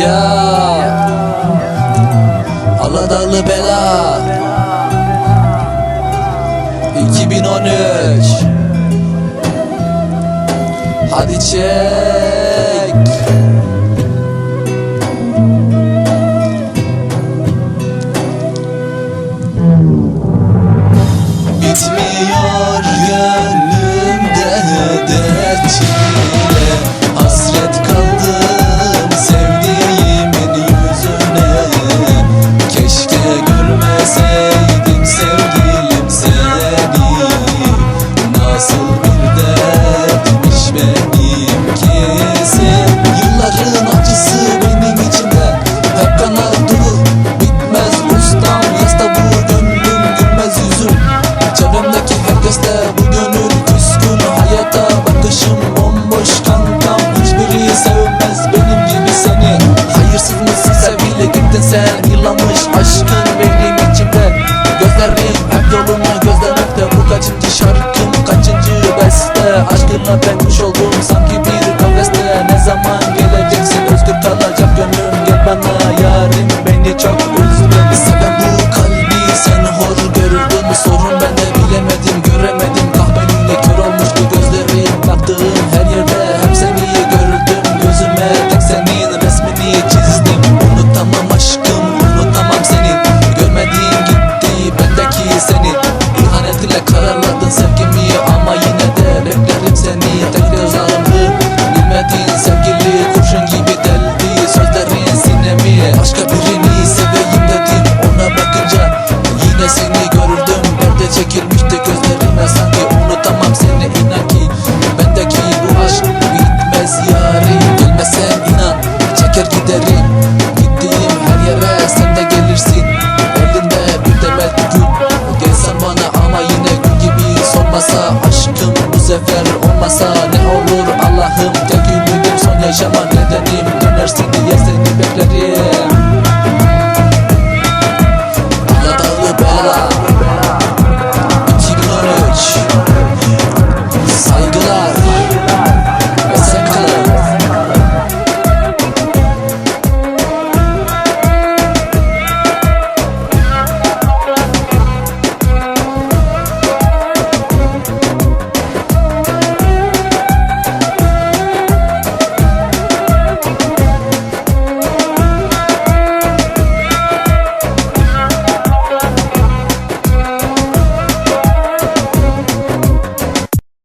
Ya. Aladağlı Bela. 2013 Hadi çek Çevremdeki herkes de bu gönül küskün Hayata bakışım bomboş kankam Hiçbiri sevmez benim gibi seni. Hayırsız mısın sevgili gittin sen? Yılamış aşkın benim içimde. Gözlerim hep yolunu gözlemekte. Bu kaçıncı şarkım kaçıncı beste? Aşkına benmiş oldum sanki bir kafeste Ne zaman Gel the club. olmasa ne olur Allah'ım? Dökülürüm son yaşamanı